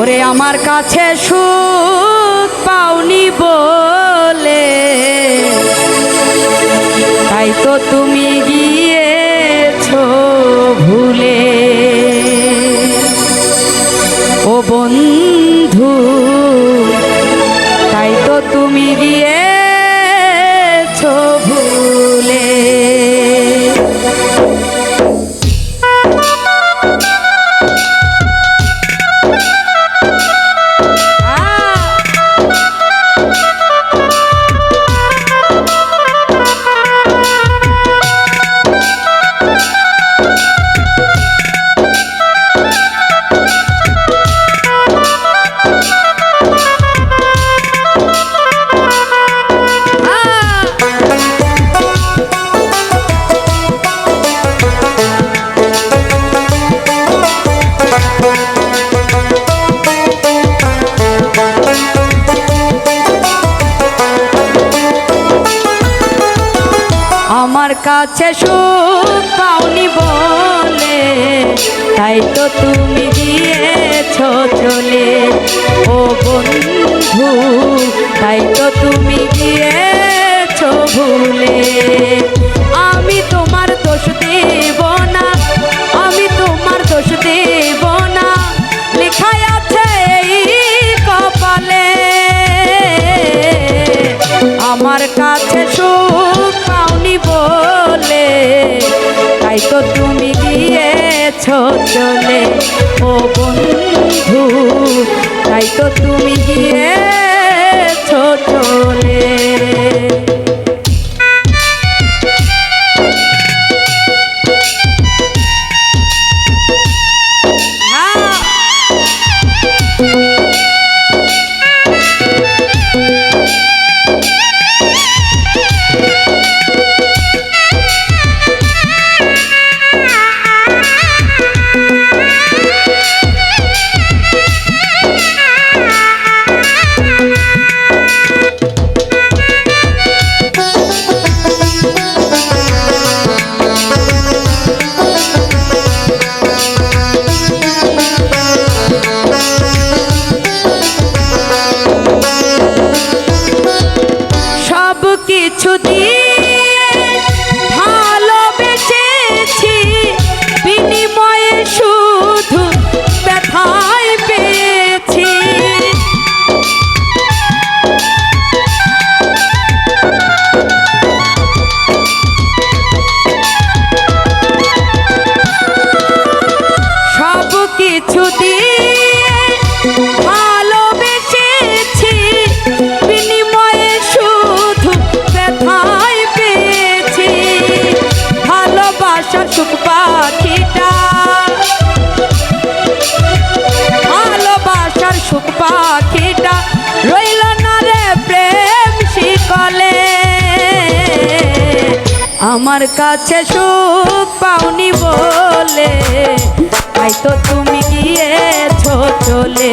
ওরে আমার কাছে সুখ পাওনি বলে। তাই তো তুমি গিয়েছ ভুলে। ও বন্ধু, তাই তো তুমি গিয়েছ আমার কাছে সুখ পাওনি বলে, তাই তো তুমি গিয়েছ চলে। ও বন্ধু, তাই তো তুমি গিয়েছ ভুলে। কাছে সুখ পাওনি বলে তাই তো তুমি গিয়েছ চলে। কিছু দিয়ে ভালোবেসেছি, বিনিময়ে শুধু ব্যথায় পেয়েছি। ভালোবাসার সুখ পাখিটা। ভালোবাসার সুখ পাখিটা। রইল না রে প্রেম শিকলে। আমার কাছে সুখ পাওনি বলে। তাই তো তুমি গিয়েছো চলে।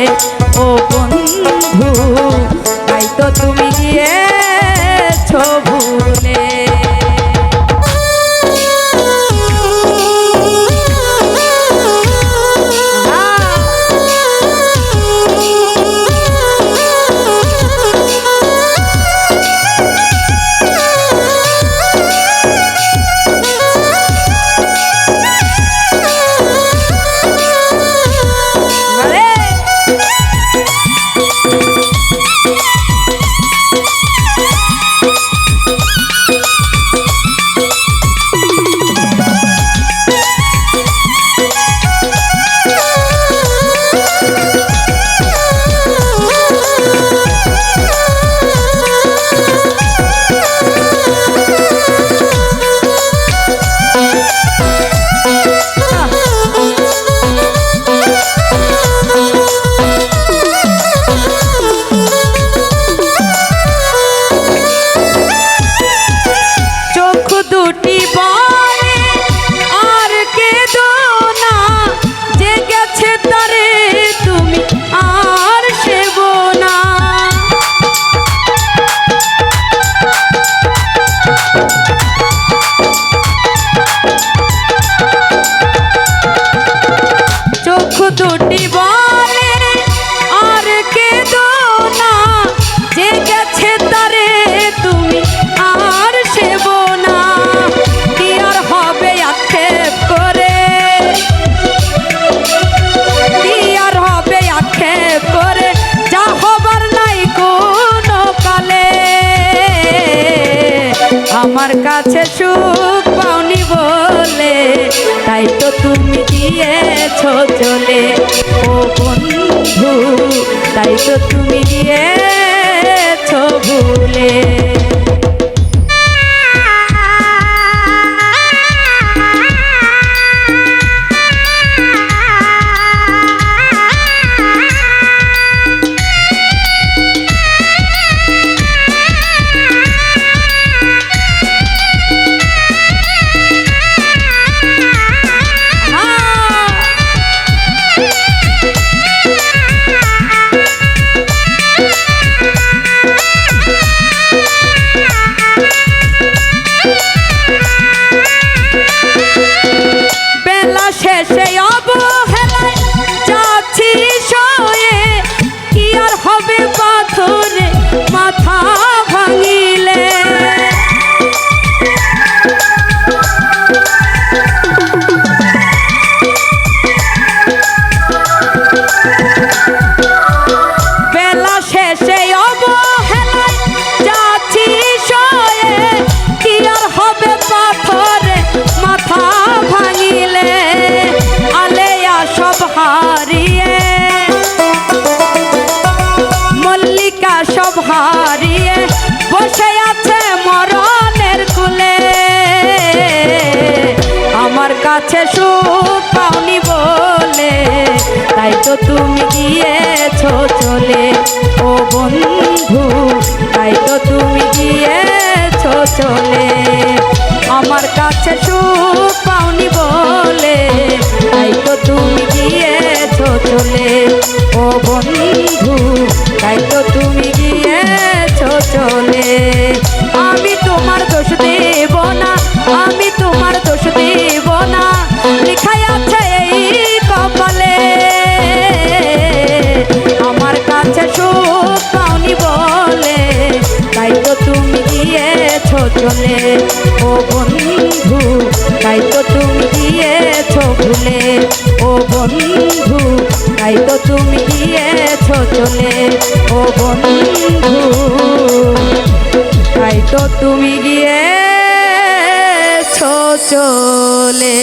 দুটি বলে আর কে না। যে গেছে তারে তুমি আর সেব না। কি হবে আক্ষেপ করে? কি হবে আক্ষেপ করে? যা হবার নাই কোনো কালে। আমার কাছে গিয়েছ চলে ও বন্ধু তাই তো তুমি গিয়েছ ভুলে। কাছে সুখ পাওনি বলে, তাই তো তুমি গিয়েছ চলে। ও বন্ধু, তাই তো তুমি গিয়েছ চলে। আমার কাছে সুখ পাওনি বলে, তাই তো তুমি গিয়েছ চলে। চলে। ও বন্ধু, তাই তো তুমি গিয়েছ ভুলে ও বন্ধু, তাই তো তুমি গিয়েছ চলে। ও বন্ধু, তাই তো তুমি গিয়েছ চলে।